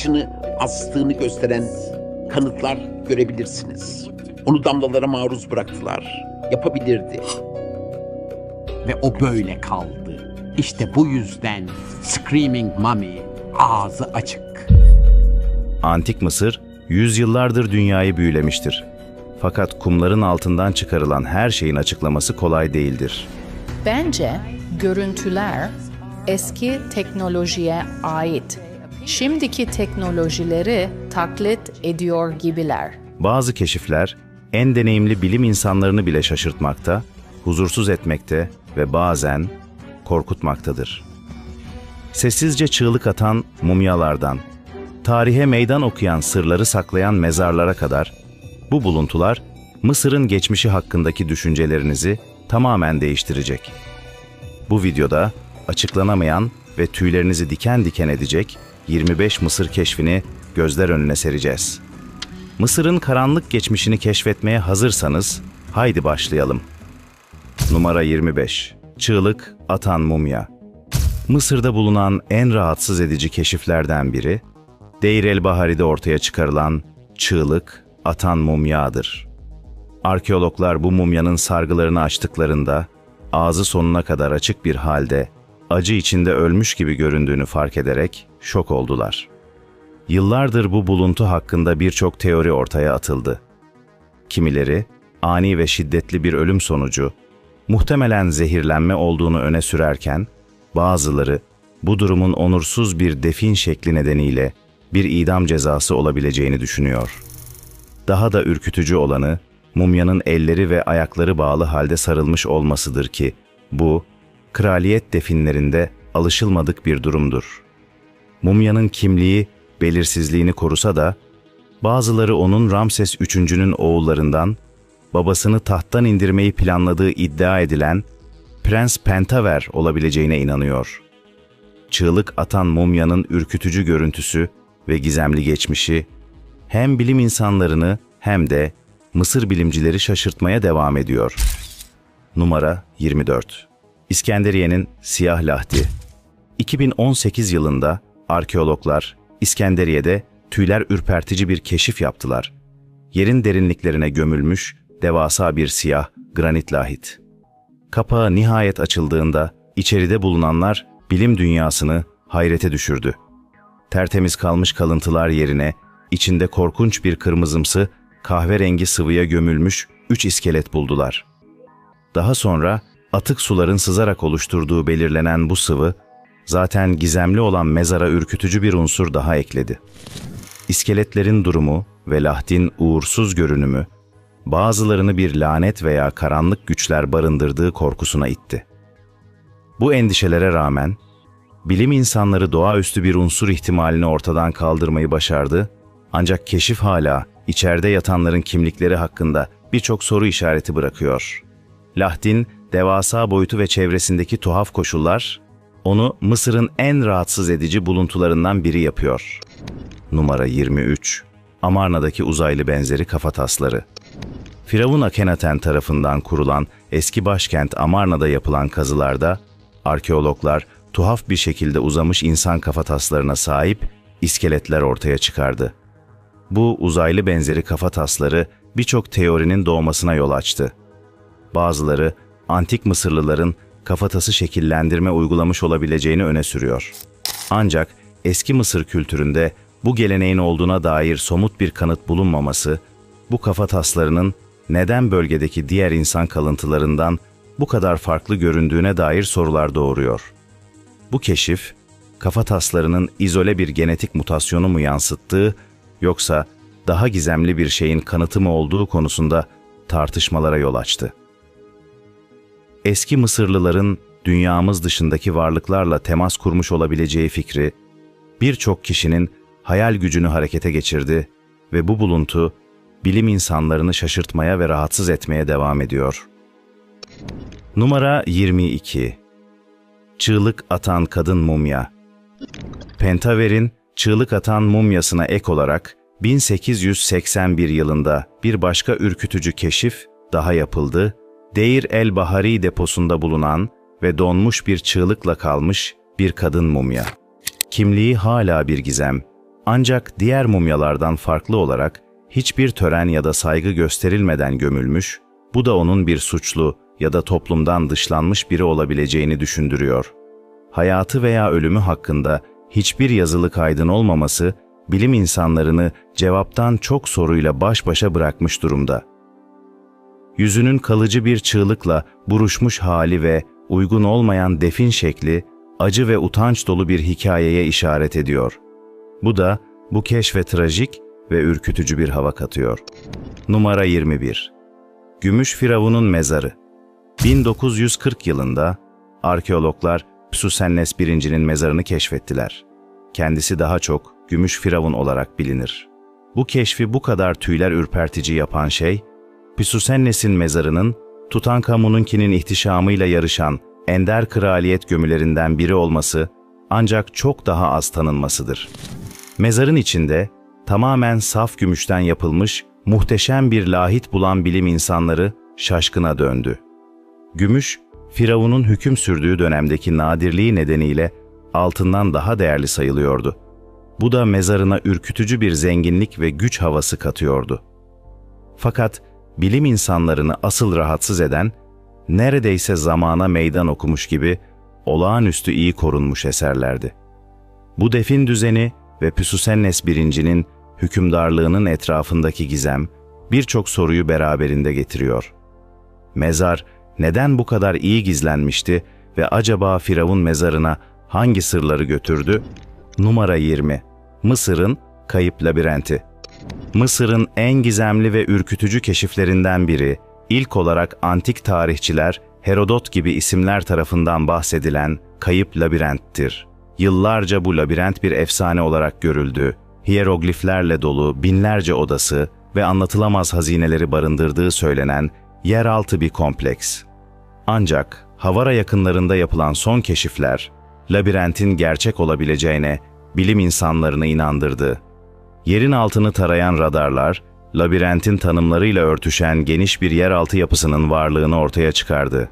saçını astığını gösteren kanıtlar görebilirsiniz. Onu damlalara maruz bıraktılar. Yapabilirdi. Ve o böyle kaldı. İşte bu yüzden Screaming Mummy ağzı açık. Antik Mısır, yüzyıllardır dünyayı büyülemiştir. Fakat kumların altından çıkarılan her şeyin açıklaması kolay değildir. Bence görüntüler eski teknolojiye ait. Şimdiki teknolojileri taklit ediyor gibiler. Bazı keşifler en deneyimli bilim insanlarını bile şaşırtmakta, huzursuz etmekte ve bazen korkutmaktadır. Sessizce çığlık atan mumyalardan, tarihe meydan okuyan sırları saklayan mezarlara kadar bu buluntular Mısır'ın geçmişi hakkındaki düşüncelerinizi tamamen değiştirecek. Bu videoda açıklanamayan ve tüylerinizi diken diken edecek 25 Mısır keşfini gözler önüne sereceğiz. Mısır'ın karanlık geçmişini keşfetmeye hazırsanız haydi başlayalım. Numara 25. Çığlık atan mumya. Mısır'da bulunan en rahatsız edici keşiflerden biri, Deir el Bahari'de ortaya çıkarılan çığlık atan mumyadır. Arkeologlar bu mumyanın sargılarını açtıklarında ağzı sonuna kadar açık bir halde acı içinde ölmüş gibi göründüğünü fark ederek şok oldular. Yıllardır bu buluntu hakkında birçok teori ortaya atıldı. Kimileri ani ve şiddetli bir ölüm sonucu, muhtemelen zehirlenme olduğunu öne sürerken, bazıları bu durumun onursuz bir defin şekli nedeniyle bir idam cezası olabileceğini düşünüyor. Daha da ürkütücü olanı, mumyanın elleri ve ayakları bağlı halde sarılmış olmasıdır ki, bu, kraliyet definlerinde alışılmadık bir durumdur. Mumyanın kimliği belirsizliğini korusa da, bazıları onun Ramses III'nün oğullarından, babasını tahttan indirmeyi planladığı iddia edilen Prens Pentaver olabileceğine inanıyor. Çığlık atan mumyanın ürkütücü görüntüsü ve gizemli geçmişi, hem bilim insanlarını hem de Mısır bilimcileri şaşırtmaya devam ediyor. Numara 24 İskenderiye'nin Siyah Lahdi 2018 yılında arkeologlar İskenderiye'de tüyler ürpertici bir keşif yaptılar. Yerin derinliklerine gömülmüş devasa bir siyah granit lahit. Kapağı nihayet açıldığında içeride bulunanlar bilim dünyasını hayrete düşürdü. Tertemiz kalmış kalıntılar yerine içinde korkunç bir kırmızımsı kahverengi sıvıya gömülmüş üç iskelet buldular. Daha sonra atık suların sızarak oluşturduğu belirlenen bu sıvı, zaten gizemli olan mezara ürkütücü bir unsur daha ekledi. İskeletlerin durumu ve Lahdin uğursuz görünümü, bazılarını bir lanet veya karanlık güçler barındırdığı korkusuna itti. Bu endişelere rağmen, bilim insanları doğaüstü bir unsur ihtimalini ortadan kaldırmayı başardı, ancak keşif hala içeride yatanların kimlikleri hakkında birçok soru işareti bırakıyor. Lahdin, devasa boyutu ve çevresindeki tuhaf koşullar, onu Mısır'ın en rahatsız edici buluntularından biri yapıyor. Numara 23 Amarna'daki uzaylı benzeri kafatasları. Firavun Akhenaten tarafından kurulan eski başkent Amarna'da yapılan kazılarda arkeologlar tuhaf bir şekilde uzamış insan kafataslarına sahip iskeletler ortaya çıkardı. Bu uzaylı benzeri kafatasları birçok teorinin doğmasına yol açtı. Bazıları antik Mısırlıların kafatası şekillendirme uygulamış olabileceğini öne sürüyor. Ancak eski Mısır kültüründe bu geleneğin olduğuna dair somut bir kanıt bulunmaması, bu kafataslarının neden bölgedeki diğer insan kalıntılarından bu kadar farklı göründüğüne dair sorular doğuruyor. Bu keşif, kafataslarının izole bir genetik mutasyonu mu yansıttığı yoksa daha gizemli bir şeyin kanıtı mı olduğu konusunda tartışmalara yol açtı. Eski Mısırlıların dünyamız dışındaki varlıklarla temas kurmuş olabileceği fikri birçok kişinin hayal gücünü harekete geçirdi ve bu buluntu bilim insanlarını şaşırtmaya ve rahatsız etmeye devam ediyor. Numara 22 Çığlık atan kadın mumya Pentaver'in çığlık atan mumyasına ek olarak 1881 yılında bir başka ürkütücü keşif daha yapıldı. Deir el Bahari deposunda bulunan ve donmuş bir çığlıkla kalmış bir kadın mumya. Kimliği hala bir gizem Ancak diğer mumyalardan farklı olarak hiçbir tören ya da saygı gösterilmeden gömülmüş, bu da onun bir suçlu ya da toplumdan dışlanmış biri olabileceğini düşündürüyor. Hayatı veya ölümü hakkında hiçbir yazılı kaydın olmaması, bilim insanlarını cevaptan çok soruyla baş başa bırakmış durumda. Yüzünün kalıcı bir çığlıkla buruşmuş hali ve uygun olmayan defin şekli, acı ve utanç dolu bir hikayeye işaret ediyor. Bu da bu keşfe trajik ve ürkütücü bir hava katıyor. Numara 21 Gümüş Firavun'un mezarı 1940 yılında arkeologlar Psusennes Birinci'nin mezarını keşfettiler. Kendisi daha çok Gümüş Firavun olarak bilinir. Bu keşfi bu kadar tüyler ürpertici yapan şey, Psusennes'in mezarının Tutankamun'unkinin ihtişamıyla yarışan ender kraliyet gömülerinden biri olması ancak çok daha az tanınmasıdır. Mezarın içinde tamamen saf gümüşten yapılmış muhteşem bir lahit bulan bilim insanları şaşkına döndü. Gümüş, Firavun'un hüküm sürdüğü dönemdeki nadirliği nedeniyle altından daha değerli sayılıyordu. Bu da mezarına ürkütücü bir zenginlik ve güç havası katıyordu. Fakat bilim insanlarını asıl rahatsız eden, neredeyse zamana meydan okumuş gibi olağanüstü iyi korunmuş eserlerdi. Bu defin düzeni ve Püsusennes Birinci'nin hükümdarlığının etrafındaki gizem birçok soruyu beraberinde getiriyor. Mezar neden bu kadar iyi gizlenmişti ve acaba Firavun mezarına hangi sırları götürdü? Numara 20. Mısır'ın kayıp labirenti. Mısır'ın en gizemli ve ürkütücü keşiflerinden biri, ilk olarak antik tarihçiler Herodot gibi isimler tarafından bahsedilen kayıp labirenttir. Yıllarca bu labirent bir efsane olarak görüldü. Hierogliflerle dolu binlerce odası ve anlatılamaz hazineleri barındırdığı söylenen yeraltı bir kompleks. Ancak Havara yakınlarında yapılan son keşifler, labirentin gerçek olabileceğine bilim insanlarını inandırdı. Yerin altını tarayan radarlar, labirentin tanımlarıyla örtüşen geniş bir yeraltı yapısının varlığını ortaya çıkardı.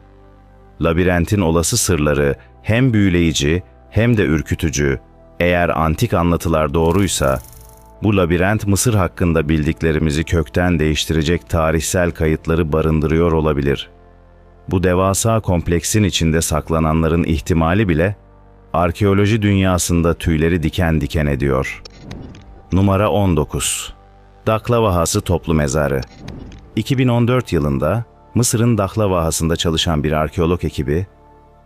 Labirentin olası sırları hem büyüleyici hem de ürkütücü. Eğer antik anlatılar doğruysa, bu labirent Mısır hakkında bildiklerimizi kökten değiştirecek tarihsel kayıtları barındırıyor olabilir. Bu devasa kompleksin içinde saklananların ihtimali bile arkeoloji dünyasında tüyleri diken diken ediyor. Numara 19 Daklavahası Toplu Mezarı 2014 yılında Mısır'ın Daklavahası'nda çalışan bir arkeolog ekibi,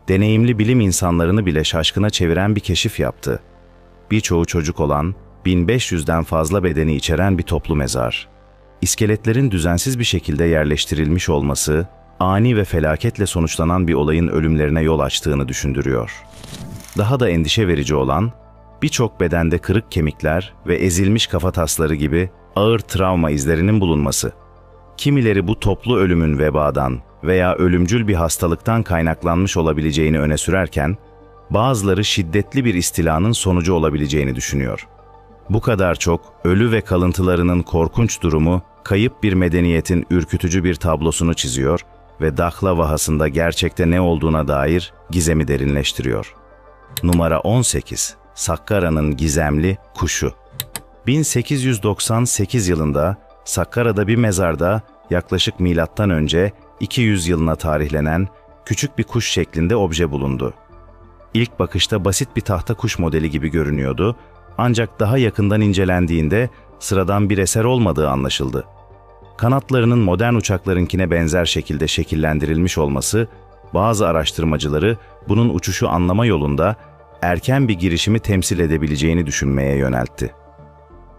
deneyimli bilim insanlarını bile şaşkına çeviren bir keşif yaptı. Birçoğu çocuk olan 1500'den fazla bedeni içeren bir toplu mezar. İskeletlerin düzensiz bir şekilde yerleştirilmiş olması, ani ve felaketle sonuçlanan bir olayın ölümlerine yol açtığını düşündürüyor. Daha da endişe verici olan, birçok bedende kırık kemikler ve ezilmiş kafatasları gibi ağır travma izlerinin bulunması. Kimileri bu toplu ölümün vebadan veya ölümcül bir hastalıktan kaynaklanmış olabileceğini öne sürerken, bazıları şiddetli bir istilanın sonucu olabileceğini düşünüyor. Bu kadar çok ölü ve kalıntılarının korkunç durumu, kayıp bir medeniyetin ürkütücü bir tablosunu çiziyor ve Dahla vahasında gerçekte ne olduğuna dair gizemi derinleştiriyor. Numara 18 Sakkara'nın gizemli kuşu 1898 yılında Sakkara'da bir mezarda yaklaşık milattan önce 200 yılına tarihlenen küçük bir kuş şeklinde obje bulundu. İlk bakışta basit bir tahta kuş modeli gibi görünüyordu ancak daha yakından incelendiğinde sıradan bir eser olmadığı anlaşıldı. Kanatlarının modern uçaklarınkine benzer şekilde şekillendirilmiş olması bazı araştırmacıları bunun uçuşu anlama yolunda erken bir girişimi temsil edebileceğini düşünmeye yöneltti.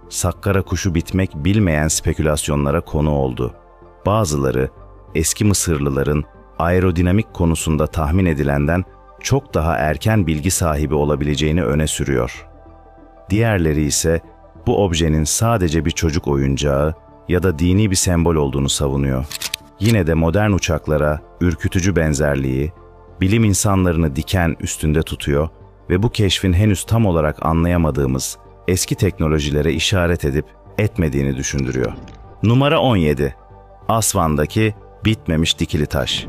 Sakkara kuşu bitmek bilmeyen spekülasyonlara konu oldu. Bazıları eski Mısırlıların aerodinamik konusunda tahmin edilenden çok daha erken bilgi sahibi olabileceğini öne sürüyor. Diğerleri ise bu objenin sadece bir çocuk oyuncağı ya da dini bir sembol olduğunu savunuyor. Yine de modern uçaklara ürkütücü benzerliği, bilim insanlarını diken üstünde tutuyor ve bu keşfin henüz tam olarak anlayamadığımız eski teknolojilere işaret edip etmediğini düşündürüyor. Numara 17. Asvan'daki bitmemiş dikili taş.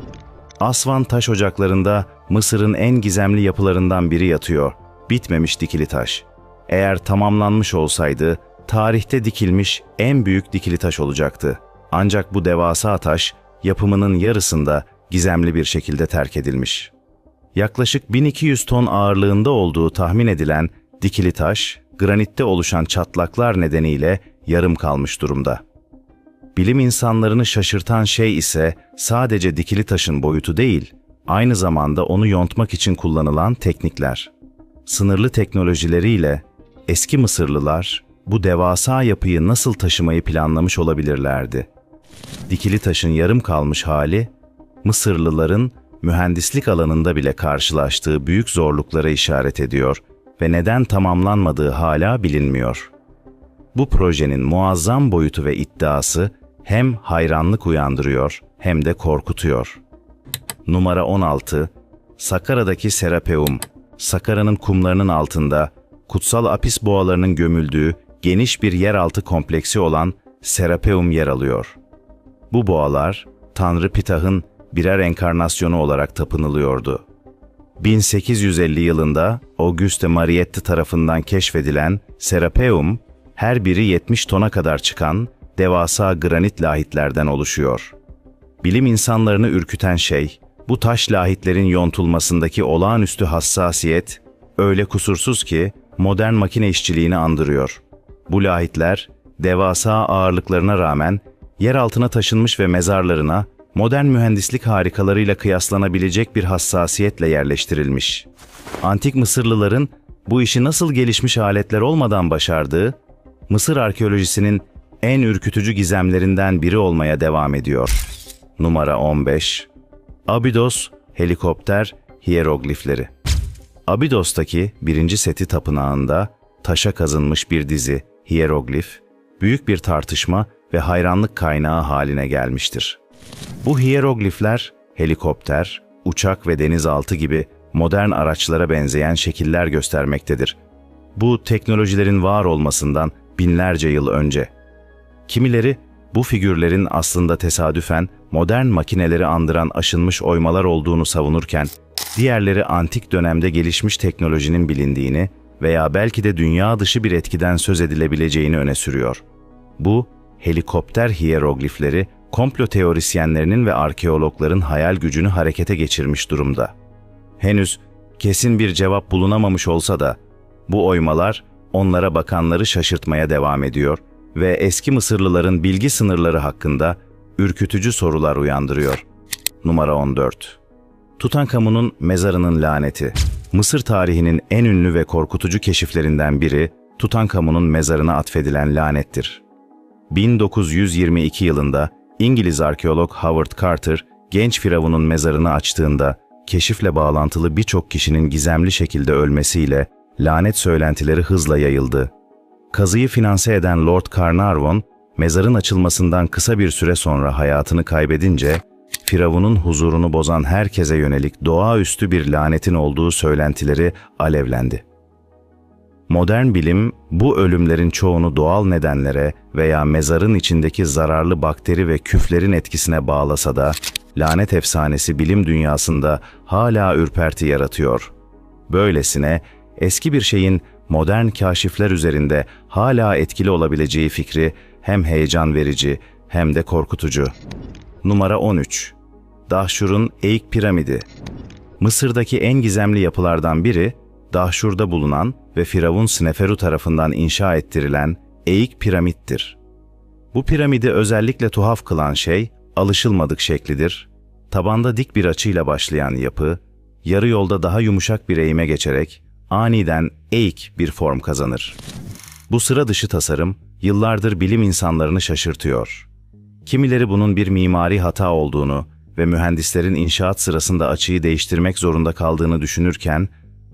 Asvan taş ocaklarında Mısır'ın en gizemli yapılarından biri yatıyor. Bitmemiş dikili taş. eğer tamamlanmış olsaydı tarihte dikilmiş en büyük dikili taş olacaktı. Ancak bu devasa taş yapımının yarısında gizemli bir şekilde terk edilmiş. Yaklaşık 1200 ton ağırlığında olduğu tahmin edilen dikili taş, granitte oluşan çatlaklar nedeniyle yarım kalmış durumda. Bilim insanlarını şaşırtan şey ise sadece dikili taşın boyutu değil, aynı zamanda onu yontmak için kullanılan teknikler. Sınırlı teknolojileriyle eski Mısırlılar bu devasa yapıyı nasıl taşımayı planlamış olabilirlerdi? Dikili taşın yarım kalmış hali, Mısırlıların mühendislik alanında bile karşılaştığı büyük zorluklara işaret ediyor ve neden tamamlanmadığı hala bilinmiyor. Bu projenin muazzam boyutu ve iddiası hem hayranlık uyandırıyor hem de korkutuyor. Numara 16 Sakara'daki Serapeum Sakara'nın kumlarının altında kutsal apis boğalarının gömüldüğü geniş bir yeraltı kompleksi olan Serapeum yer alıyor. Bu boğalar Tanrı Pitah'ın birer enkarnasyonu olarak tapınılıyordu. 1850 yılında Auguste Marietti tarafından keşfedilen Serapeum, her biri 70 tona kadar çıkan devasa granit lahitlerden oluşuyor. Bilim insanlarını ürküten şey, bu taş lahitlerin yontulmasındaki olağanüstü hassasiyet, öyle kusursuz ki modern makine işçiliğini andırıyor. Bu lahitler, devasa ağırlıklarına rağmen yer altına taşınmış ve mezarlarına modern mühendislik harikalarıyla kıyaslanabilecek bir hassasiyetle yerleştirilmiş. Antik Mısırlıların bu işi nasıl gelişmiş aletler olmadan başardığı, Mısır arkeolojisinin en ürkütücü gizemlerinden biri olmaya devam ediyor. Numara 15 Abydos Helikopter Hieroglifleri Abidos'taki birinci seti tapınağında taşa kazınmış bir dizi hieroglif, büyük bir tartışma ve hayranlık kaynağı haline gelmiştir. Bu hieroglifler helikopter, uçak ve denizaltı gibi modern araçlara benzeyen şekiller göstermektedir. Bu teknolojilerin var olmasından binlerce yıl önce. Kimileri bu figürlerin aslında tesadüfen modern makineleri andıran aşınmış oymalar olduğunu savunurken, diğerleri antik dönemde gelişmiş teknolojinin bilindiğini veya belki de dünya dışı bir etkiden söz edilebileceğini öne sürüyor. Bu, helikopter hieroglifleri komplo teorisyenlerinin ve arkeologların hayal gücünü harekete geçirmiş durumda. Henüz kesin bir cevap bulunamamış olsa da bu oymalar onlara bakanları şaşırtmaya devam ediyor ve eski Mısırlıların bilgi sınırları hakkında ürkütücü sorular uyandırıyor. Numara 14 Tutankamon'un mezarının laneti Mısır tarihinin en ünlü ve korkutucu keşiflerinden biri Tutankamon'un mezarına atfedilen lanettir. 1922 yılında İngiliz arkeolog Howard Carter genç firavunun mezarını açtığında keşifle bağlantılı birçok kişinin gizemli şekilde ölmesiyle lanet söylentileri hızla yayıldı. Kazıyı finanse eden Lord Carnarvon, mezarın açılmasından kısa bir süre sonra hayatını kaybedince, Firavun'un huzurunu bozan herkese yönelik doğaüstü bir lanetin olduğu söylentileri alevlendi. Modern bilim bu ölümlerin çoğunu doğal nedenlere veya mezarın içindeki zararlı bakteri ve küflerin etkisine bağlasa da lanet efsanesi bilim dünyasında hala ürperti yaratıyor. Böylesine eski bir şeyin modern kaşifler üzerinde hala etkili olabileceği fikri hem heyecan verici hem de korkutucu. Numara 13 Dahşur'un Eik Piramidi Mısır'daki en gizemli yapılardan biri, Dahşur'da bulunan ve Firavun Sneferu tarafından inşa ettirilen Eik Piramittir. Bu piramidi özellikle tuhaf kılan şey, alışılmadık şeklidir. Tabanda dik bir açıyla başlayan yapı, yarı yolda daha yumuşak bir eğime geçerek aniden eğik bir form kazanır. Bu sıra dışı tasarım yıllardır bilim insanlarını şaşırtıyor. Kimileri bunun bir mimari hata olduğunu ve mühendislerin inşaat sırasında açıyı değiştirmek zorunda kaldığını düşünürken,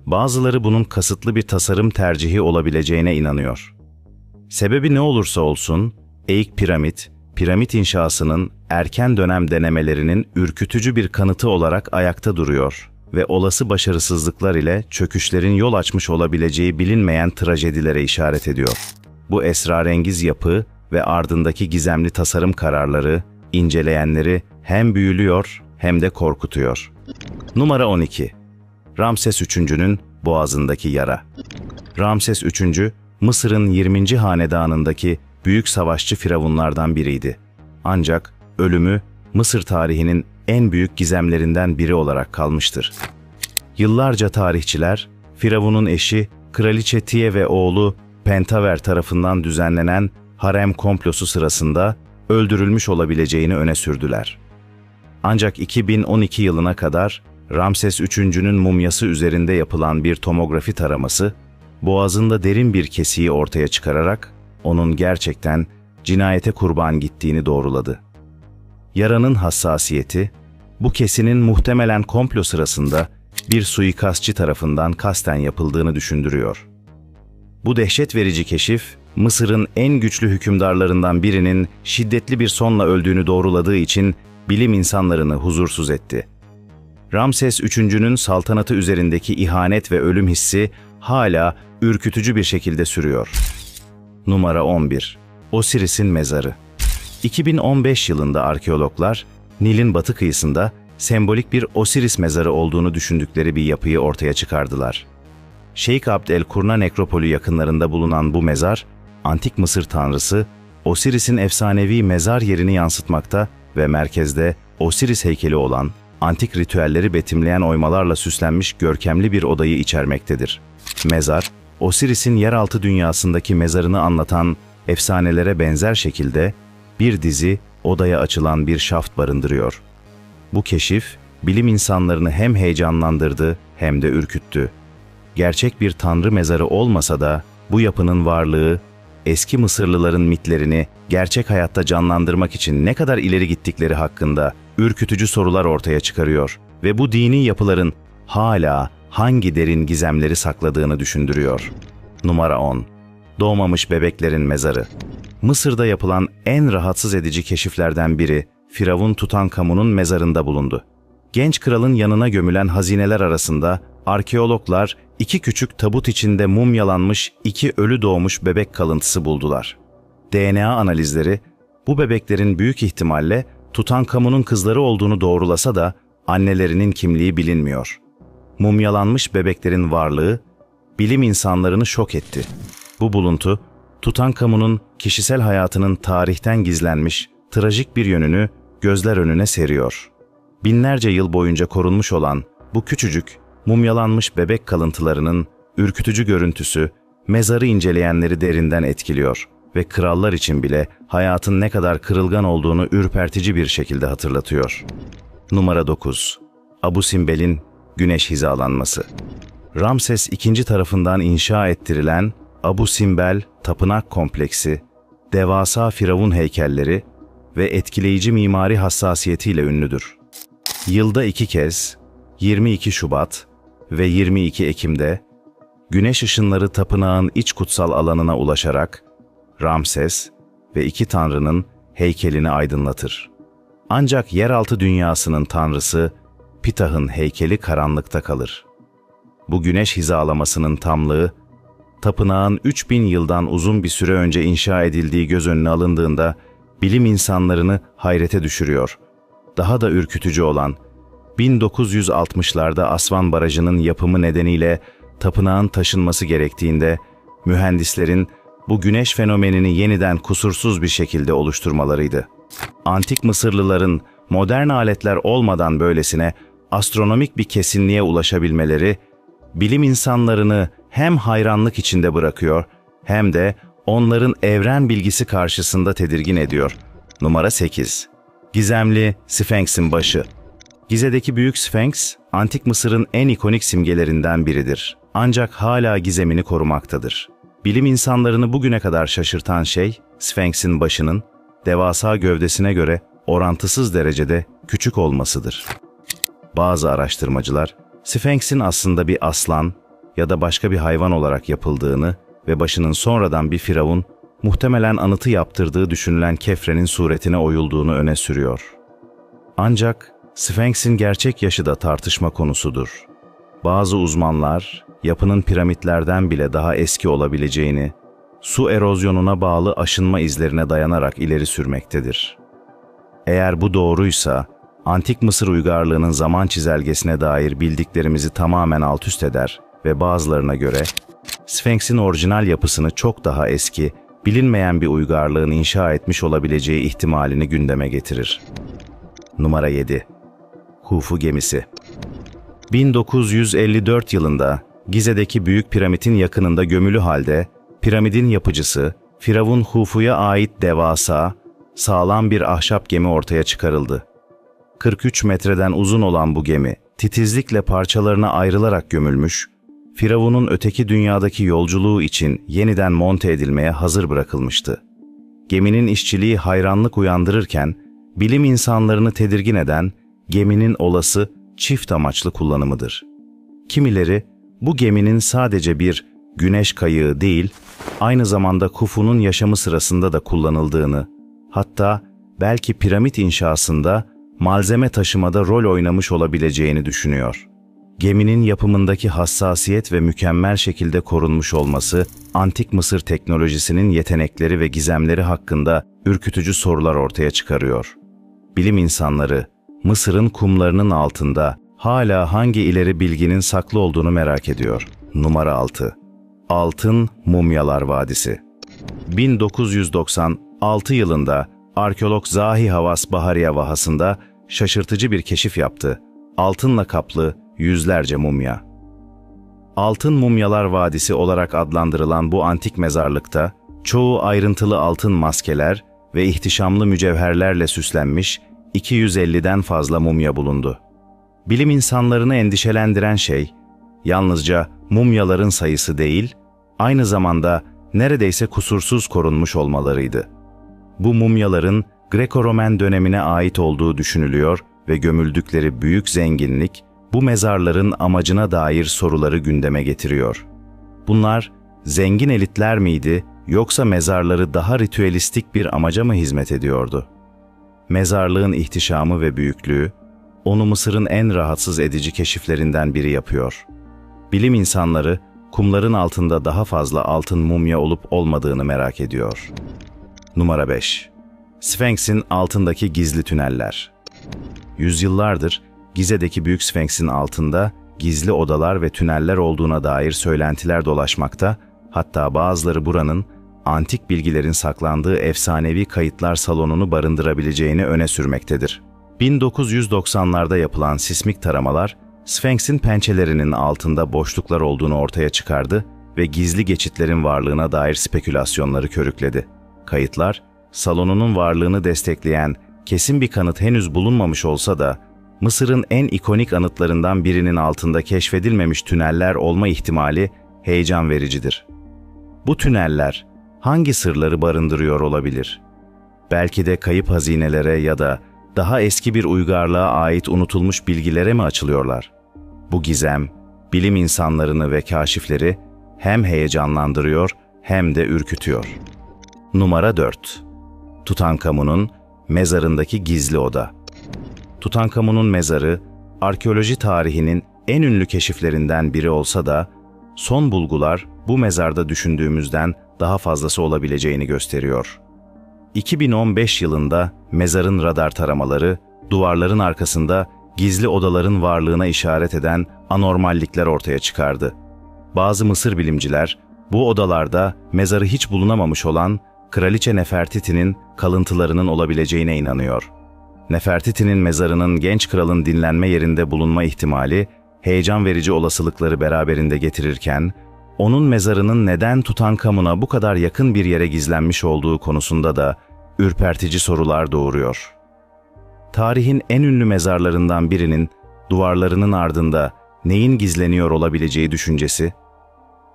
bazıları bunun kasıtlı bir tasarım tercihi olabileceğine inanıyor. Sebebi ne olursa olsun, eğik piramit, piramit inşasının erken dönem denemelerinin ürkütücü bir kanıtı olarak ayakta duruyor ve olası başarısızlıklar ile çöküşlerin yol açmış olabileceği bilinmeyen trajedilere işaret ediyor. Bu esrarengiz yapı ve ardındaki gizemli tasarım kararları inceleyenleri hem büyülüyor hem de korkutuyor. Numara 12 Ramses III'nün boğazındaki yara Ramses III, Mısır'ın 20. hanedanındaki büyük savaşçı firavunlardan biriydi. Ancak ölümü Mısır tarihinin en büyük gizemlerinden biri olarak kalmıştır. Yıllarca tarihçiler, Firavun'un eşi, Kraliçe Tiye ve oğlu Pentaver tarafından düzenlenen harem komplosu sırasında öldürülmüş olabileceğini öne sürdüler. Ancak 2012 yılına kadar Ramses III'nün mumyası üzerinde yapılan bir tomografi taraması, boğazında derin bir kesiği ortaya çıkararak onun gerçekten cinayete kurban gittiğini doğruladı. Yaranın hassasiyeti, bu kesinin muhtemelen komplo sırasında bir suikastçı tarafından kasten yapıldığını düşündürüyor. Bu dehşet verici keşif, Mısır'ın en güçlü hükümdarlarından birinin şiddetli bir sonla öldüğünü doğruladığı için bilim insanlarını huzursuz etti. Ramses III'nün saltanatı üzerindeki ihanet ve ölüm hissi hala ürkütücü bir şekilde sürüyor. Numara 11. Osiris'in mezarı. 2015 yılında arkeologlar Nil'in batı kıyısında sembolik bir Osiris mezarı olduğunu düşündükleri bir yapıyı ortaya çıkardılar. Şeyh Abd el Kurna nekropolü yakınlarında bulunan bu mezar, antik Mısır tanrısı Osiris'in efsanevi mezar yerini yansıtmakta ve merkezde Osiris heykeli olan, antik ritüelleri betimleyen oymalarla süslenmiş görkemli bir odayı içermektedir. Mezar, Osiris'in yeraltı dünyasındaki mezarını anlatan efsanelere benzer şekilde bir dizi odaya açılan bir şaft barındırıyor. Bu keşif, bilim insanlarını hem heyecanlandırdı hem de ürküttü. Gerçek bir tanrı mezarı olmasa da bu yapının varlığı eski Mısırlıların mitlerini gerçek hayatta canlandırmak için ne kadar ileri gittikleri hakkında ürkütücü sorular ortaya çıkarıyor ve bu dini yapıların hala hangi derin gizemleri sakladığını düşündürüyor. Numara 10. Doğmamış bebeklerin mezarı. Mısır'da yapılan en rahatsız edici keşiflerden biri Firavun Tutankamun'un mezarında bulundu. Genç kralın yanına gömülen hazineler arasında arkeologlar iki küçük tabut içinde mumyalanmış iki ölü doğmuş bebek kalıntısı buldular. DNA analizleri bu bebeklerin büyük ihtimalle Tutankamun'un kızları olduğunu doğrulasa da annelerinin kimliği bilinmiyor. Mumyalanmış bebeklerin varlığı bilim insanlarını şok etti. Bu buluntu Tutankamun'un kişisel hayatının tarihten gizlenmiş trajik bir yönünü gözler önüne seriyor. Binlerce yıl boyunca korunmuş olan bu küçücük, mumyalanmış bebek kalıntılarının ürkütücü görüntüsü mezarı inceleyenleri derinden etkiliyor ve krallar için bile hayatın ne kadar kırılgan olduğunu ürpertici bir şekilde hatırlatıyor. Numara 9. Abu Simbel'in güneş hizalanması. Ramses II tarafından inşa ettirilen Abu Simbel Tapınak Kompleksi, devasa firavun heykelleri ve etkileyici mimari hassasiyetiyle ünlüdür. Yılda iki kez, 22 Şubat ve 22 Ekim'de, güneş ışınları tapınağın iç kutsal alanına ulaşarak Ramses ve iki tanrının heykelini aydınlatır. Ancak yeraltı dünyasının tanrısı Pitah'ın heykeli karanlıkta kalır. Bu güneş hizalamasının tamlığı, tapınağın 3000 yıldan uzun bir süre önce inşa edildiği göz önüne alındığında bilim insanlarını hayrete düşürüyor. Daha da ürkütücü olan 1960'larda Asvan Barajı'nın yapımı nedeniyle tapınağın taşınması gerektiğinde mühendislerin bu güneş fenomenini yeniden kusursuz bir şekilde oluşturmalarıydı. Antik Mısırlıların modern aletler olmadan böylesine astronomik bir kesinliğe ulaşabilmeleri bilim insanlarını hem hayranlık içinde bırakıyor hem de onların evren bilgisi karşısında tedirgin ediyor. Numara 8. Gizemli Sphinx'in başı. Gize'deki büyük Sphinx, antik Mısır'ın en ikonik simgelerinden biridir. Ancak hala gizemini korumaktadır. Bilim insanlarını bugüne kadar şaşırtan şey, Sphinx'in başının devasa gövdesine göre orantısız derecede küçük olmasıdır. Bazı araştırmacılar, Sphinx'in aslında bir aslan ya da başka bir hayvan olarak yapıldığını ve başının sonradan bir firavun, muhtemelen anıtı yaptırdığı düşünülen Kefre'nin suretine oyulduğunu öne sürüyor. Ancak Sphinx'in gerçek yaşı da tartışma konusudur. Bazı uzmanlar, yapının piramitlerden bile daha eski olabileceğini, su erozyonuna bağlı aşınma izlerine dayanarak ileri sürmektedir. Eğer bu doğruysa, Antik Mısır uygarlığının zaman çizelgesine dair bildiklerimizi tamamen alt üst eder ve bazılarına göre Sphinx'in orijinal yapısını çok daha eski, bilinmeyen bir uygarlığın inşa etmiş olabileceği ihtimalini gündeme getirir. Numara 7. Hufu gemisi 1954 yılında Gize'deki Büyük Piramit'in yakınında gömülü halde piramidin yapıcısı Firavun Hufu'ya ait devasa, sağlam bir ahşap gemi ortaya çıkarıldı. 43 metreden uzun olan bu gemi titizlikle parçalarına ayrılarak gömülmüş, Firavun'un öteki dünyadaki yolculuğu için yeniden monte edilmeye hazır bırakılmıştı. Geminin işçiliği hayranlık uyandırırken, bilim insanlarını tedirgin eden geminin olası çift amaçlı kullanımıdır. Kimileri bu geminin sadece bir güneş kayığı değil, aynı zamanda Kufu'nun yaşamı sırasında da kullanıldığını, hatta belki piramit inşasında malzeme taşımada rol oynamış olabileceğini düşünüyor. Geminin yapımındaki hassasiyet ve mükemmel şekilde korunmuş olması, antik Mısır teknolojisinin yetenekleri ve gizemleri hakkında ürkütücü sorular ortaya çıkarıyor. Bilim insanları, Mısır'ın kumlarının altında hala hangi ileri bilginin saklı olduğunu merak ediyor. Numara 6. Altın Mumyalar Vadisi 1996 yılında arkeolog Zahi Havas Bahariye Vahası'nda şaşırtıcı bir keşif yaptı. Altınla kaplı yüzlerce mumya. Altın Mumyalar Vadisi olarak adlandırılan bu antik mezarlıkta çoğu ayrıntılı altın maskeler ve ihtişamlı mücevherlerle süslenmiş 250'den fazla mumya bulundu. Bilim insanlarını endişelendiren şey, yalnızca mumyaların sayısı değil, aynı zamanda neredeyse kusursuz korunmuş olmalarıydı. Bu mumyaların Greko-Romen dönemine ait olduğu düşünülüyor ve gömüldükleri büyük zenginlik, bu mezarların amacına dair soruları gündeme getiriyor. Bunlar zengin elitler miydi yoksa mezarları daha ritüelistik bir amaca mı hizmet ediyordu? Mezarlığın ihtişamı ve büyüklüğü, onu Mısır'ın en rahatsız edici keşiflerinden biri yapıyor. Bilim insanları, kumların altında daha fazla altın mumya olup olmadığını merak ediyor. Numara 5. Sphinx'in altındaki gizli tüneller. Yüzyıllardır Gize'deki Büyük Sphinx'in altında gizli odalar ve tüneller olduğuna dair söylentiler dolaşmakta, hatta bazıları buranın antik bilgilerin saklandığı efsanevi kayıtlar salonunu barındırabileceğini öne sürmektedir. 1990'larda yapılan sismik taramalar, Sphinx'in pençelerinin altında boşluklar olduğunu ortaya çıkardı ve gizli geçitlerin varlığına dair spekülasyonları körükledi. Kayıtlar, salonunun varlığını destekleyen kesin bir kanıt henüz bulunmamış olsa da, Mısır'ın en ikonik anıtlarından birinin altında keşfedilmemiş tüneller olma ihtimali heyecan vericidir. Bu tüneller hangi sırları barındırıyor olabilir? Belki de kayıp hazinelere ya da daha eski bir uygarlığa ait unutulmuş bilgilere mi açılıyorlar? Bu gizem, bilim insanlarını ve kaşifleri hem heyecanlandırıyor hem de ürkütüyor. Numara 4. Tutankamun'un mezarındaki gizli oda. Tutankamun'un mezarı, arkeoloji tarihinin en ünlü keşiflerinden biri olsa da, son bulgular bu mezarda düşündüğümüzden daha fazlası olabileceğini gösteriyor. 2015 yılında mezarın radar taramaları, duvarların arkasında gizli odaların varlığına işaret eden anormallikler ortaya çıkardı. Bazı Mısır bilimciler, bu odalarda mezarı hiç bulunamamış olan Kraliçe Nefertiti'nin kalıntılarının olabileceğine inanıyor. Nefertiti'nin mezarının genç kralın dinlenme yerinde bulunma ihtimali, heyecan verici olasılıkları beraberinde getirirken, onun mezarının neden Tutankamun'a bu kadar yakın bir yere gizlenmiş olduğu konusunda da ürpertici sorular doğuruyor. Tarihin en ünlü mezarlarından birinin duvarlarının ardında neyin gizleniyor olabileceği düşüncesi,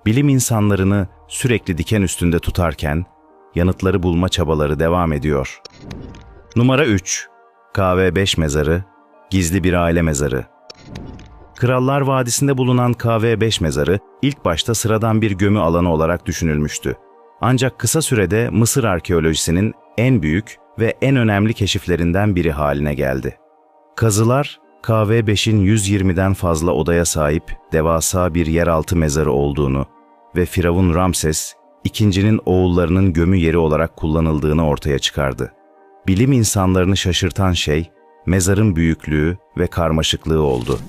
bilim insanlarını sürekli diken üstünde tutarken yanıtları bulma çabaları devam ediyor. Numara 3. KV5 mezarı, gizli bir aile mezarı. Krallar Vadisi'nde bulunan KV5 mezarı ilk başta sıradan bir gömü alanı olarak düşünülmüştü. Ancak kısa sürede Mısır arkeolojisinin en büyük ve en önemli keşiflerinden biri haline geldi. Kazılar, KV5'in 120'den fazla odaya sahip devasa bir yeraltı mezarı olduğunu ve Firavun Ramses ikincinin oğullarının gömü yeri olarak kullanıldığını ortaya çıkardı. Bilim insanlarını şaşırtan şey mezarın büyüklüğü ve karmaşıklığı oldu.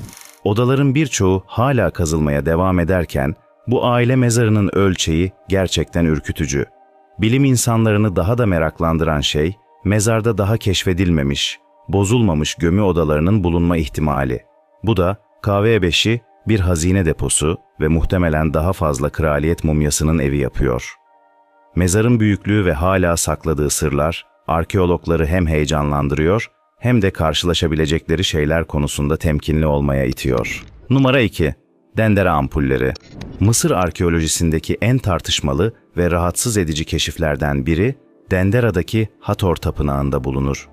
Odaların birçoğu hala kazılmaya devam ederken Bu aile mezarının ölçeği gerçekten ürkütücü. Bilim insanlarını daha da meraklandıran şey, mezarda daha keşfedilmemiş, bozulmamış gömü odalarının bulunma ihtimali. Bu da KV5'i bir hazine deposu ve muhtemelen daha fazla kraliyet mumyasının evi yapıyor. Mezarın büyüklüğü ve hala sakladığı sırlar, arkeologları hem heyecanlandırıyor hem de karşılaşabilecekleri şeyler konusunda temkinli olmaya itiyor. Numara 2. Dendera ampulleri. Mısır arkeolojisindeki en tartışmalı ve rahatsız edici keşiflerden biri, Dendera'daki Hathor Tapınağı'nda bulunur.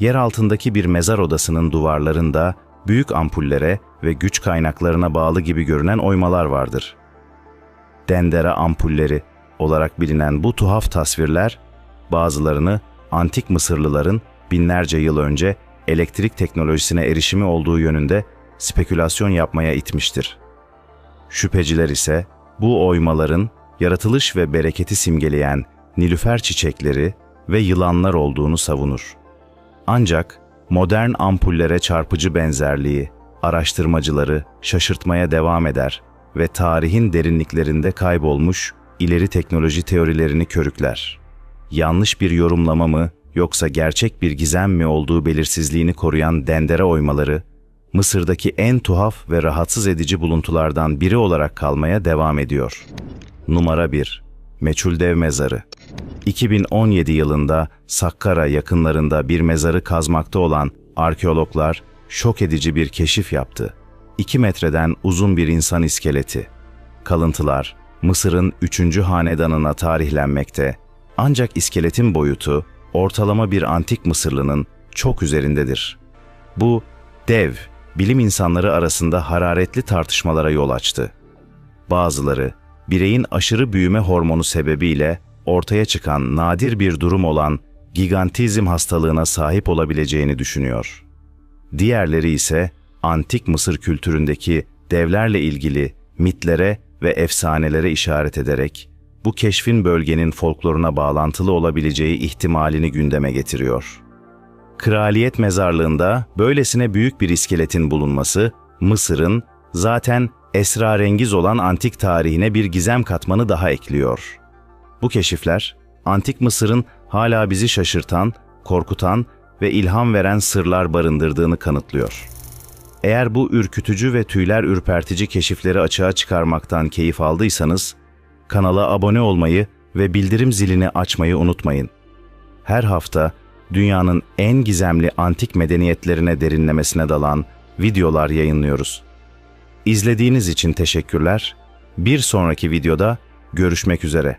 Yer altındaki bir mezar odasının duvarlarında büyük ampullere ve güç kaynaklarına bağlı gibi görünen oymalar vardır. Dendera ampulleri olarak bilinen bu tuhaf tasvirler, bazılarını antik Mısırlıların binlerce yıl önce elektrik teknolojisine erişimi olduğu yönünde spekülasyon yapmaya itmiştir. Şüpheciler ise bu oymaların yaratılış ve bereketi simgeleyen nilüfer çiçekleri ve yılanlar olduğunu savunur. Ancak modern ampullere çarpıcı benzerliği araştırmacıları şaşırtmaya devam eder ve tarihin derinliklerinde kaybolmuş ileri teknoloji teorilerini körükler. Yanlış bir yorumlama mı yoksa gerçek bir gizem mi olduğu belirsizliğini koruyan dendere oymaları, Mısır'daki en tuhaf ve rahatsız edici buluntulardan biri olarak kalmaya devam ediyor. Numara 1. Meçhul Dev Mezarı 2017 yılında Sakkara yakınlarında bir mezarı kazmakta olan arkeologlar şok edici bir keşif yaptı. 2 metreden uzun bir insan iskeleti. Kalıntılar Mısır'ın 3. hanedanına tarihlenmekte. Ancak iskeletin boyutu ortalama bir antik Mısırlının çok üzerindedir. Bu dev bilim insanları arasında hararetli tartışmalara yol açtı. Bazıları bireyin aşırı büyüme hormonu sebebiyle ortaya çıkan nadir bir durum olan gigantizm hastalığına sahip olabileceğini düşünüyor. Diğerleri ise antik Mısır kültüründeki devlerle ilgili mitlere ve efsanelere işaret ederek bu keşfin bölgenin folkloruna bağlantılı olabileceği ihtimalini gündeme getiriyor. Kraliyet mezarlığında böylesine büyük bir iskeletin bulunması Mısır'ın zaten esrarengiz olan antik tarihine bir gizem katmanı daha ekliyor. Bu keşifler antik Mısır'ın hala bizi şaşırtan, korkutan ve ilham veren sırlar barındırdığını kanıtlıyor. Eğer bu ürkütücü ve tüyler ürpertici keşifleri açığa çıkarmaktan keyif aldıysanız, kanala abone olmayı ve bildirim zilini açmayı unutmayın. Her hafta dünyanın en gizemli antik medeniyetlerine derinlemesine dalan videolar yayınlıyoruz. İzlediğiniz için teşekkürler. Bir sonraki videoda görüşmek üzere.